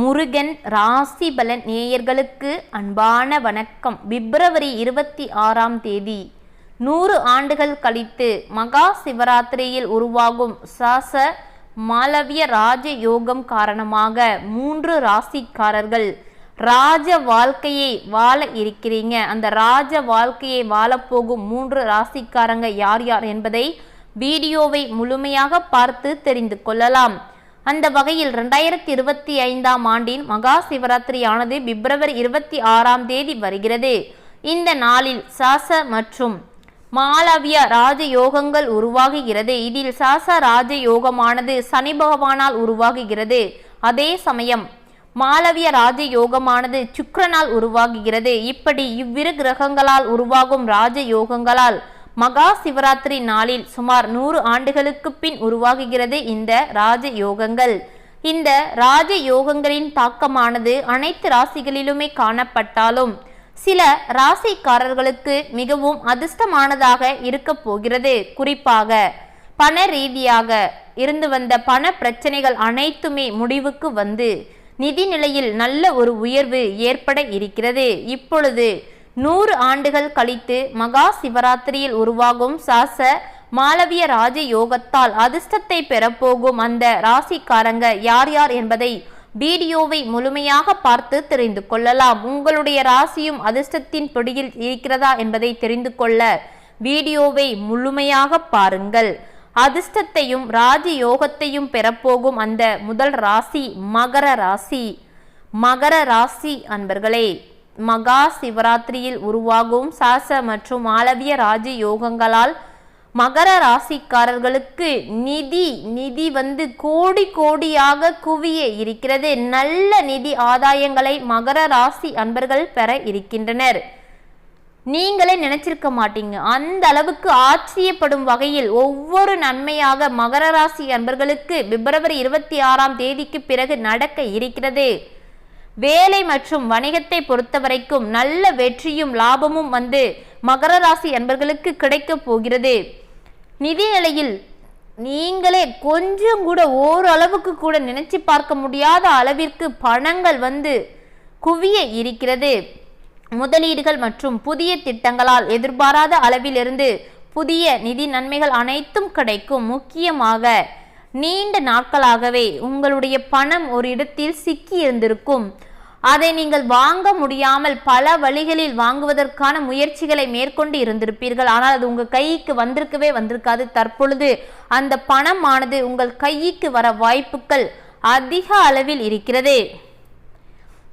முருகன் ராசிபலன் நேயர்களுக்கு அன்பான வணக்கம். பிப்ரவரி இருபத்தி ஆறாம் தேதி நூறு ஆண்டுகள் கழித்து மகா சிவராத்திரியில் உருவாகும் சாச மாலவிய ராஜ யோகம் காரணமாக மூன்று ராசிக்காரர்கள் ராஜ வாழ்க்கையை வாழ இருக்கிறீங்க. அந்த ராஜ வாழ்க்கையை வாழப்போகும் மூன்று ராசிக்காரங்க யார் யார் என்பதை வீடியோவை முழுமையாக பார்த்து தெரிந்து கொள்ளலாம். அந்த வகையில் ரெண்டாயிரத்தி இருபத்தி ஐந்தாம் ஆண்டின் மகா சிவராத்திரியானது பிப்ரவரி இருபத்தி ஆறாம் தேதி வருகிறது. இந்த நாளில் சாச மற்றும் மாலவிய ராஜயோகங்கள் உருவாகுகிறது. இதில் சாச ராஜயோகமானது சனி பகவானால் உருவாகுகிறது. அதே சமயம் மாலவிய ராஜயோகமானது சுக்கரனால் உருவாகுகிறது. இப்படி இவ்விரு கிரகங்களால் உருவாகும் ராஜயோகங்களால் மகா சிவராத்திரி நாளில் சுமார் நூறு ஆண்டுகளுக்கு பின் உருவாகுகிறது இந்த ராஜ யோகங்கள் இந்த ராஜ யோகங்களின் தாக்கமானது அனைத்து ராசிகளிலுமே காணப்பட்டாலும் சில ராசிக்காரர்களுக்கு மிகவும் அதிர்ஷ்டமானதாக இருக்க போகிறது. குறிப்பாக பண ரீதியாக இருந்து வந்த பண பிரச்சனைகள் அனைத்துமே முடிவுக்கு வந்து நிதி நிலையில் நல்ல ஒரு உயர்வு ஏற்பட இருக்கிறது. இப்பொழுது நூறு ஆண்டுகள் கழித்து மகா சிவராத்திரியில் உருவாகும் சாச மாலவிய ராஜ யோகத்தால் அதிர்ஷ்டத்தை பெறப்போகும் அந்த ராசிக்காரங்க யார் யார் என்பதை வீடியோவை முழுமையாக பார்த்து தெரிந்து கொள்ளலாம். உங்களுடைய ராசியும் அதிர்ஷ்டத்தின் பிடியில் இருக்கிறதா என்பதை தெரிந்து கொள்ள வீடியோவை முழுமையாக பாருங்கள். அதிர்ஷ்டத்தையும் ராஜயோகத்தையும் பெறப்போகும் அந்த முதல் ராசி மகர ராசி. மகர ராசி அன்பர்களே மகா சிவராத்திரியில் உருவாகும் சாச மற்றும் மாளவிய ராஜ யோகங்களால் மகர ராசிக்காரர்களுக்கு நிதி நிதி வந்து கோடி கோடியாக குவிய இருக்கிறது. நல்ல நிதி ஆதாயங்களை மகர ராசி அன்பர்கள் பெற இருக்கின்றனர். நீங்களே நினைச்சிருக்க மாட்டீங்க. அந்த அளவுக்கு ஆச்சரியப்படும் வகையில் ஒவ்வொரு நன்மையாக மகர ராசி அன்பர்களுக்கு பிப்ரவரி இருபத்தி ஆறாம் தேதிக்கு பிறகு நடக்க இருக்கிறது. வேலை மற்றும் வணிகத்தை பொறுத்தவரைக்கும் நல்ல வெற்றியும் லாபமும் வந்து மகர ராசி அன்பர்களுக்கு கிடைக்கப் போகிறது. நிதி நிலையில் நீங்களே கொஞ்சம் கூட ஓரளவுக்கு கூட நினைச்சு பார்க்க முடியாத அளவிற்கு பணங்கள் வந்து குவிய இருக்கிறது. முதலீடுகள் மற்றும் புதிய திட்டங்களால் எதிர்பாராத அளவிலிருந்து புதிய நிதி நன்மைகள் அனைத்தும் கிடைக்கும். முக்கியமாக நீண்ட நாட்களாகவே உங்களுடைய பணம் ஒரு இடத்தில் சிக்கி இருந்திருக்கும். அதை நீங்கள் வாங்க முடியாமல் பல வழிகளில் வாங்குவதற்கான முயற்சிகளை மேற்கொண்டு இருந்திருப்பீர்கள். ஆனால் அது உங்கள் கைக்கு வந்திருக்கவே வந்திருக்காது. தற்பொழுது அந்த பணமானது உங்கள் கைக்கு வர வாய்ப்புகள் அதிக அளவில் இருக்கிறது.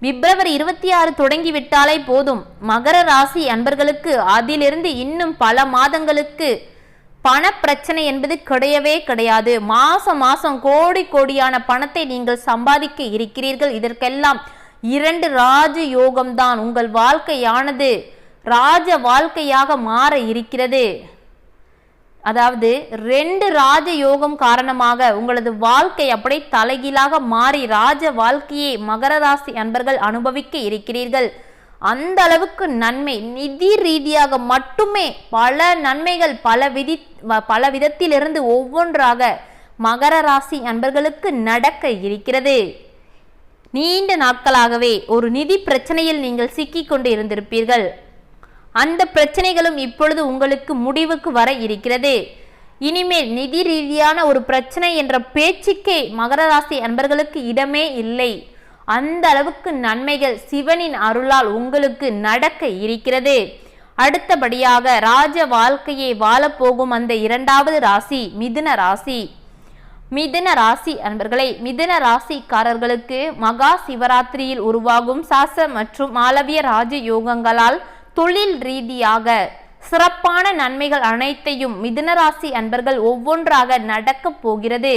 பிப்ரவரி இருபத்தி ஆறு தொடங்கிவிட்டாலே போதும். மகர ராசி அன்பர்களுக்கு அதிலிருந்து இன்னும் பல மாதங்களுக்கு பண பிரச்சனை என்பது கிடையவே கிடையாது. மாசம் மாசம் கோடி கோடியான பணத்தை நீங்கள் சம்பாதிக்க இருக்கிறீர்கள். இதற்கெல்லாம் இரண்டு ராஜ யோகம்தான். உங்கள் வாழ்க்கையானது ராஜ வாழ்க்கையாக மாற இருக்கிறது. அதாவது ரெண்டு ராஜ யோகம் காரணமாக உங்களது வாழ்க்கை அப்படியே தலைகீழாக மாறி ராஜ வாழ்க்கையை மகர ராசி அன்பர்கள் அனுபவிக்க இருக்கிறீர்கள். அந்த அளவுக்கு நன்மை. நிதி ரீதியாக மட்டுமே பல நன்மைகள் பல விதி பல விதத்திலிருந்து ஒவ்வொன்றாக மகர ராசி அன்பர்களுக்கு நடக்க இருக்கிறது. நீண்ட நாட்களாகவே ஒரு நிதி பிரச்சனையில் நீங்கள் சிக்கிக்கொண்டு இருந்திருப்பீர்கள். அந்த பிரச்சனைகளும் இப்பொழுது உங்களுக்கு முடிவுக்கு வர இருக்கிறது. இனிமேல் நிதி ரீதியான ஒரு பிரச்சனை என்ற பேச்சுக்கே மகர ராசி அன்பர்களுக்கு இடமே இல்லை. அந்த அளவுக்கு நன்மைகள் சிவனின் அருளால் உங்களுக்கு நடக்க இருக்கிறது. அடுத்தபடியாக ராஜ வாழ்க்கையை வாழப்போகும் அந்த இரண்டாவது ராசி மிதுன ராசி. மிதுன ராசி அன்பர்களே மிதுன ராசிக்காரர்களுக்கு மகா சிவராத்திரியில் உருவாகும் சாச மற்றும் மாலவிய ராஜ யோகங்களால் தொழில் ரீதியாக சிறப்பான நன்மைகள் அனைத்தையும் மிதுனராசி அன்பர்கள் ஒவ்வொன்றாக நடக்கப் போகிறது.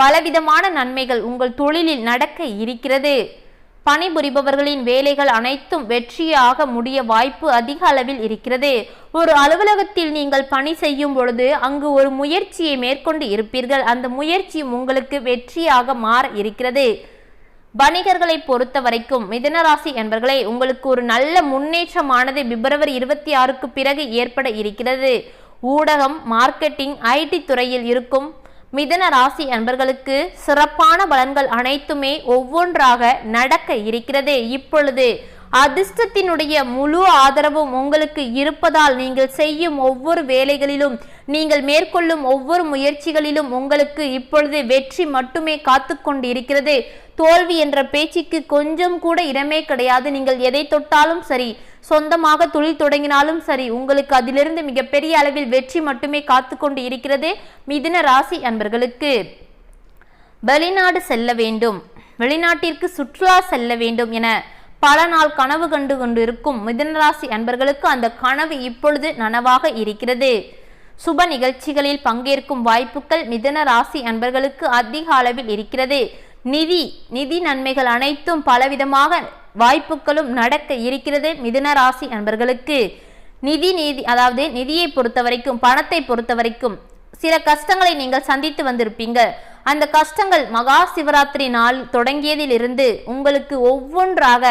பலவிதமான நன்மைகள் உங்கள் தொழிலில் நடக்க இருக்கிறது. பணிபுரிபவர்களின் வேலைகள் அனைத்தும் வெற்றியாக முடிய வாய்ப்பு அதிக அளவில் இருக்கிறது. ஒரு அலுவலகத்தில் நீங்கள் பணி செய்யும் பொழுது அங்கு ஒரு முயற்சியை மேற்கொண்டு இருப்பீர்கள். அந்த முயற்சி உங்களுக்கு வெற்றியாக மாற இருக்கிறது. வணிகர்களை பொறுத்த வரைக்கும் மிதனராசி என்பர்களே உங்களுக்கு ஒரு நல்ல முன்னேற்றமானது பிப்ரவரி இருபத்தி ஆறுக்கு பிறகு ஏற்பட இருக்கிறது. ஊடகம் மார்க்கெட்டிங் ஐடி துறையில் இருக்கும் மிதன ராசி அன்பர்களுக்கு சிறப்பான பலன்கள் அனைத்துமே ஒவ்வொன்றாக நடக்க இருக்கிறது. இப்பொழுது அதிர்ஷ்டத்தினுடைய முழு ஆதரவும் உங்களுக்கு இருப்பதால் நீங்கள் செய்யும் ஒவ்வொரு வேலைகளிலும் நீங்கள் மேற்கொள்ளும் ஒவ்வொரு முயற்சிகளிலும் உங்களுக்கு இப்பொழுது வெற்றி மட்டுமே காத்து கொண்டு இருக்கிறது தோல்வி என்ற பேச்சுக்கு கொஞ்சம் கூட இடமே கிடையாது. நீங்கள் எதை தொட்டாலும் சரி சொந்தமாக தொழில் தொடங்கினாலும் சரி உங்களுக்கு அதிலிருந்து மிகப்பெரிய அளவில் வெற்றி மட்டுமே காத்து கொண்டு இருக்கிறது மிதுன ராசி அன்பர்களுக்கு. வெளிநாடு செல்ல வேண்டும். வெளிநாட்டிற்கு சுற்றுலா செல்ல வேண்டும் என பல நாள் கனவு கண்டு கொண்டிருக்கும் மிதனராசி அன்பர்களுக்கு அந்த கனவு இப்பொழுது நனவாக இருக்கிறது. சுப நிகழ்ச்சிகளில் பங்கேற்கும் வாய்ப்புகள் மிதன ராசி அன்பர்களுக்கு அதிக அளவில் இருக்கிறது. நிதி நிதி நன்மைகள் அனைத்தும் பலவிதமாக வாய்ப்புகளும் நடக்க இருக்கிறது மிதுன ராசி அன்பர்களுக்கு நிதி நீதி அதாவது நிதியை பொறுத்த வரைக்கும் பணத்தை பொறுத்த வரைக்கும் சில கஷ்டங்களை நீங்கள் சந்தித்து வந்திருப்பீங்க. அந்த கஷ்டங்கள் மகா சிவராத்திரி நாள் தொடங்கியதிலிருந்து உங்களுக்கு ஒவ்வொன்றாக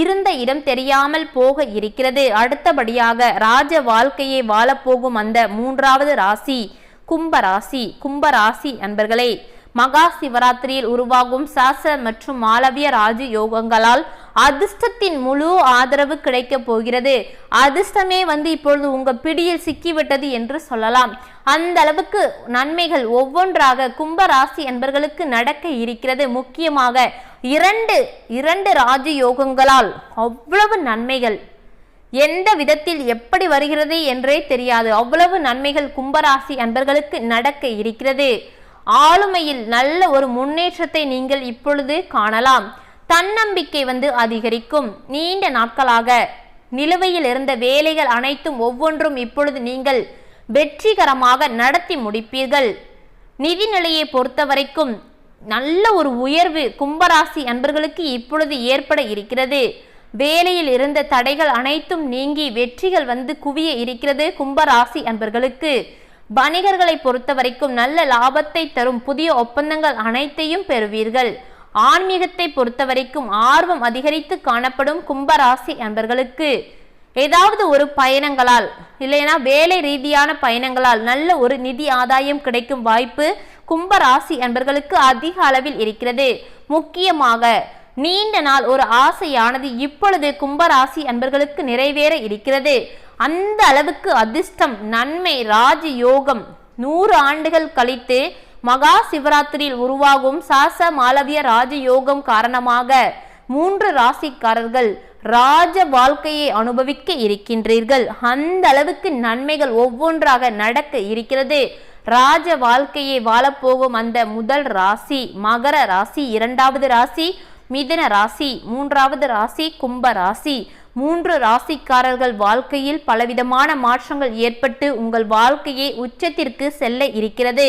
இருந்த இடம் தெரியாமல் போக இருக்கிறது. அடுத்தபடியாக ராஜ வாழ்க்கையை வாழப்போகும் அந்த மூன்றாவது ராசி கும்ப ராசி கும்ப ராசி அன்பர்களே மகா சிவராத்திரியில் உருவாகும் சாச மற்றும் மாலவிய ராஜ யோகங்களால் அதிர்ஷ்டத்தின் முழு ஆதரவு கிடைக்க போகிறது. அதிர்ஷ்டமே வந்து இப்பொழுது உங்க பிடியில் சிக்கிவிட்டது என்று சொல்லலாம். அந்த அளவுக்கு நன்மைகள் ஒவ்வொன்றாக கும்ப ராசி என்பர்களுக்கு நடக்க இருக்கிறது. முக்கியமாக இரண்டு இரண்டு ராஜ யோகங்களால் அவ்வளவு நன்மைகள். எந்த விதத்தில் எப்படி வருகிறது என்றே தெரியாது. அவ்வளவு நன்மைகள் கும்பராசி அன்பர்களுக்கு நடக்க இருக்கிறது. ஆளுமையில் நல்ல ஒரு முன்னேற்றத்தை நீங்கள் இப்பொழுது காணலாம். தன்னம்பிக்கை வந்து அதிகரிக்கும். நீண்ட நாட்களாக நிலுவையில் இருந்த வேலைகள் அனைத்தும் ஒவ்வொன்றும் இப்பொழுது நீங்கள் வெற்றிகரமாக நடத்தி முடிப்பீர்கள். நிதிநிலையை பொறுத்தவரைக்கும் நல்ல ஒரு உயர்வு கும்பராசி அன்பர்களுக்கு இப்பொழுது ஏற்பட இருக்கிறது. வேலையில் இருந்த தடைகள் அனைத்தும் நீங்கி வெற்றிகள் வந்து குவிய இருக்கிறது கும்பராசி அன்பர்களுக்கு. வணிகர்களை பொறுத்த வரைக்கும் நல்ல லாபத்தை தரும் புதிய ஒப்பந்தங்கள் அனைத்தையும் பெறுவீர்கள். ஆன்மீகத்தை பொறுத்த வரைக்கும் ஆர்வம் அதிகரித்து காணப்படும் கும்பராசி அன்பர்களுக்கு ஏதாவது ஒரு பயணங்களால் இல்லைனா வேலை ரீதியான பயணங்களால் நல்ல ஒரு நிதி ஆதாயம் கிடைக்கும் வாய்ப்பு கும்பராசி அன்பர்களுக்கு அதிக அளவில் இருக்கிறது. முக்கியமாக நீண்ட நாள் ஒரு ஆசையானது இப்பொழுது கும்பராசி அன்பர்களுக்கு நிறைவேற இருக்கிறது. அந்த அளவுக்கு அதிர்ஷ்டம் நன்மை ராஜ யோகம் நூறு ஆண்டுகள் கழித்து மகா சிவராத்திரியில் உருவாகும் சாச மாலவிய ராஜயோகம் காரணமாக மூன்று ராசிக்காரர்கள் ராஜ வாழ்க்கையை அனுபவிக்க இருக்கின்றீர்கள். அந்த அளவுக்கு நன்மைகள் ஒவ்வொன்றாக நடக்க இருக்கிறது. ராஜ வாழ்க்கையை வாழப்போகும் அந்த முதல் ராசி மகர ராசி இரண்டாவது ராசி மிதன ராசி மூன்றாவது ராசி கும்ப ராசி. மூன்று ராசிக்காரர்கள் வாழ்க்கையில் பலவிதமான மாற்றங்கள் ஏற்பட்டு உங்கள் வாழ்க்கையை உச்சத்திற்கு செல்ல இருக்கிறது.